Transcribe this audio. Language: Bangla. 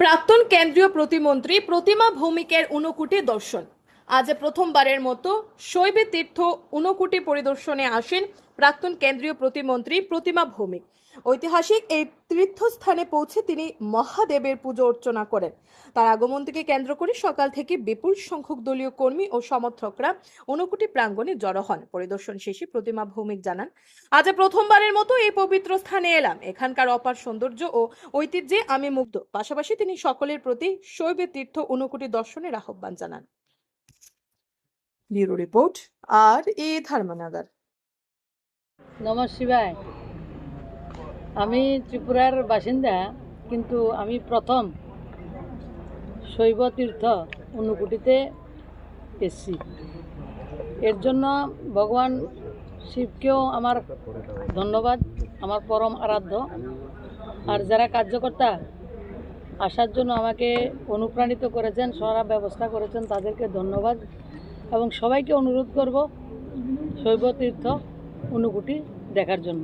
প্রাক্তন কেন্দ্রীয় প্রতিমন্ত্রী প্রতিমা ভৌমিকের উনকুটি দর্শন। আজ প্রথমবারের মতো শৈবে তীর্থ ঊনকুটি পরিদর্শনে আসেন প্রাক্তন কেন্দ্রীয় প্রতিমন্ত্রী প্রতিমা ভৌমিক। ঐতিহাসিক এই তীর্থস্থানে পৌঁছে তিনি মহাদেবের পুজো অর্চনা করেন। তার আগমন থেকে কেন্দ্র করে সকাল থেকে বিপুল সংখ্যক দলীয় কর্মী ও সমর্থকরা ঊনকুটি প্রাঙ্গণে জড়ো হন। পরিদর্শন শেষে প্রতিমা ভৌমিক জানান, আজ প্রথমবারের মতো এই পবিত্র স্থানে এলাম। এখানকার অপার সৌন্দর্য ও ঐতিহ্যে আমি মুগ্ধ। পাশাপাশি তিনি সকলের প্রতি শৈব তীর্থ ঊনকোটি দর্শনের আহ্বান জানান। ব্যুরো রিপোর্ট, আর এ ধর্মনগর। নমঃ শিবায়। আমি ত্রিপুরার বাসিন্দা, কিন্তু আমি প্রথম শৈব তীর্থ অনুকুটিতে এসছি। এর জন্য ভগবান শিবকেও আমার ধন্যবাদ, আমার পরম আরাধ্য। আর যারা কার্যকর্তা আসার জন্য আমাকে অনুপ্রাণিত করেছেন সারা ব্যবস্থা করেছেন, তাদেরকে ধন্যবাদ। এবং সবাইকে অনুরোধ করব শৈবতীর্থ অনুকুটি দেখার জন্য।